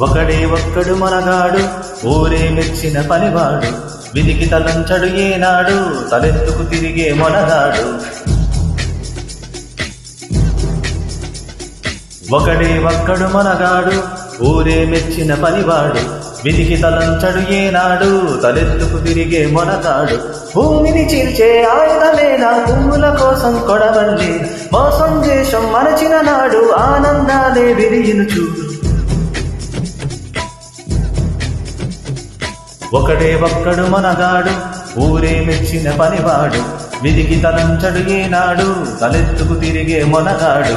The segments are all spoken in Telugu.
ఒకడే ఒక్కడు మనగాడు ఊరే మెచ్చిన పనివాడు. విధికి తలంచడు ఏనాడు తలెత్తుకు తిరిగే మొనగాడు. ఒకడే ఒక్కడు మనగాడు ఊరే మెచ్చిన పనివాడు. విధికి తలంచడు ఏనాడు తలెత్తుకు తిరిగే మొనగాడు. భూమిని చీల్చే ఆయుధమేనా పువ్వుల కోసం కొడవల్లి. మోసం దేశం మరచిన నాడు ఆనందాలే విరిగిను చూడు ఒకడే ఒక్కడు మనగాడు ఊరే మెచ్చిన పనివాడు. విధికి తలంచడు ఏనాడు తలెత్తుకు తిరిగే మొనగాడు.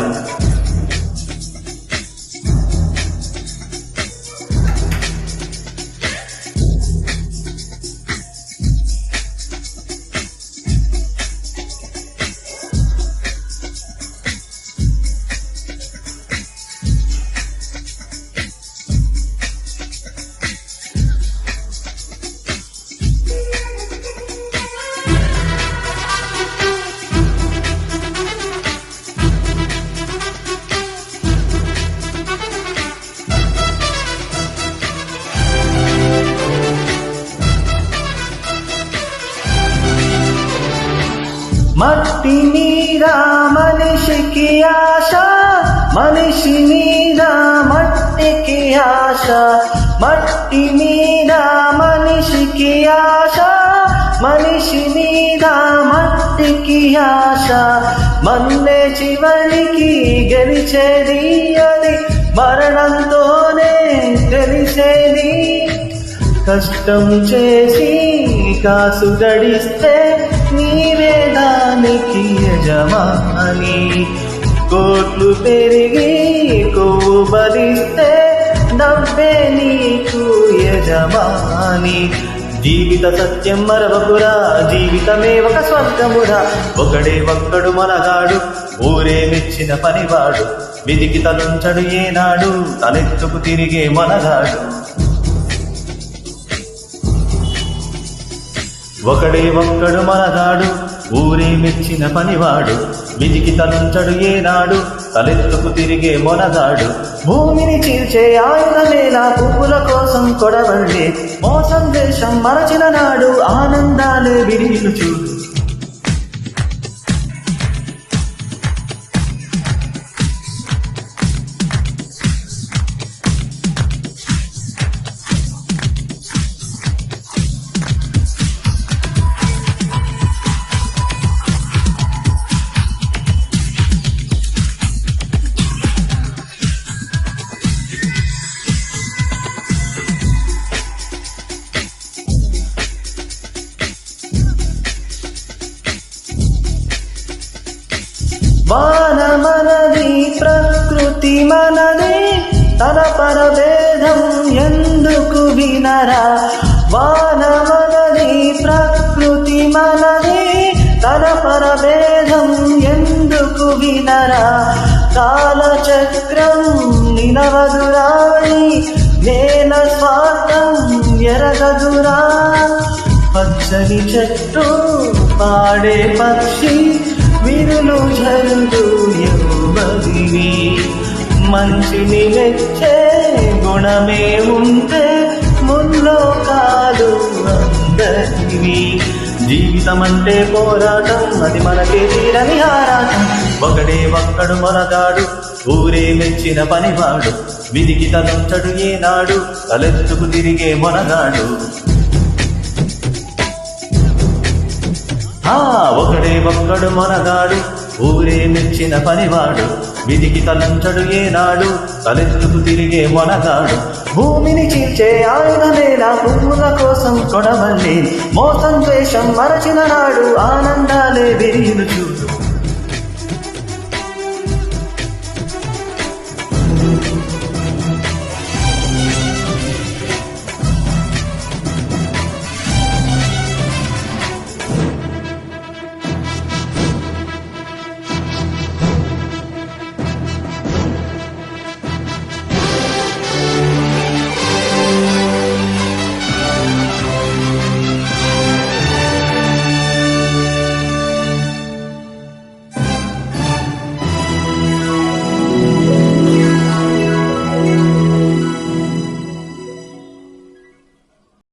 మట్టి మీద మనిషికి ఆశ మనిషి మీద మట్టికి ఆశ మట్టి మీద మనిషికి ఆశ మనిషి మీద మట్టికి ఆశ. మన్నే చివరికి గెలిచేది అది మరణంతోనే తెలిసేది కష్టం చేసి కాసు గడిస్తే నీవే దానికి యజమాని. కోట్లు పెరిగి కొవ్వు బలిస్తే డబ్బే నీకు యజమాని. జీవిత సత్యం మరవకురా జీవితమే ఒక స్వర్గమురా. ఒకడే ఒక్కడు మనగాడు ఊరే మెచ్చిన పనివాడు. విధికి తలుంచడు ఏనాడు తలెత్తుకు తిరిగే మనగాడు. ఒకడే ఒక్కడు మనగాడు ఊరే మెచ్చిన పనివాడు విధికి తలంచడు ఏనాడు తలెత్తుకు తిరిగే మొనగాడు. భూమిని చీల్చే ఆయుధమేలా పువ్వుల కోసం కొడవళ్ళే మోసం దేశం మరచిన నాడు ఆనందాలే విరిగిలు చూడు వాన మనది ప్రకృతి మనది తన పరభేదం ఎందుకు వినరా? వాన మనది ప్రకృతి మనది తన పరభేదం ఎందుకు వినరా? కాలచక్రం నినవదురాయి నేల స్వార్థం ఎరగదురా? పచ్చని చెట్టు పాడే పక్షి విరులు జరుడు ఎవ్వరివి మంచిని మెచ్చే గుణమే ఉంటే ముల్లోకాలు అందరివి. జీవితం అంటే పోరాటం అది మనకే తీరని ఆరాటం. ఒకడే ఒక్కడు మొనగాడు ఊరే మెచ్చిన పనివాడు. విధికి తలంచడు ఏనాడు తలెత్తుకు తిరిగే మొనగాడు ఆ ఒకడే ఒక్కడు మొనగాడు ఊరే మెచ్చిన పనివాడు విధికి తలంచడు ఏనాడు తలెత్తుకు తిరిగే మొనగాడు. భూమిని చీల్చే ఆయుధమేలా పువ్వుల కోసం కొడవల్లి మోసం ద్వేషం మరచిన నాడు ఆనందాలే విరియులు చూడు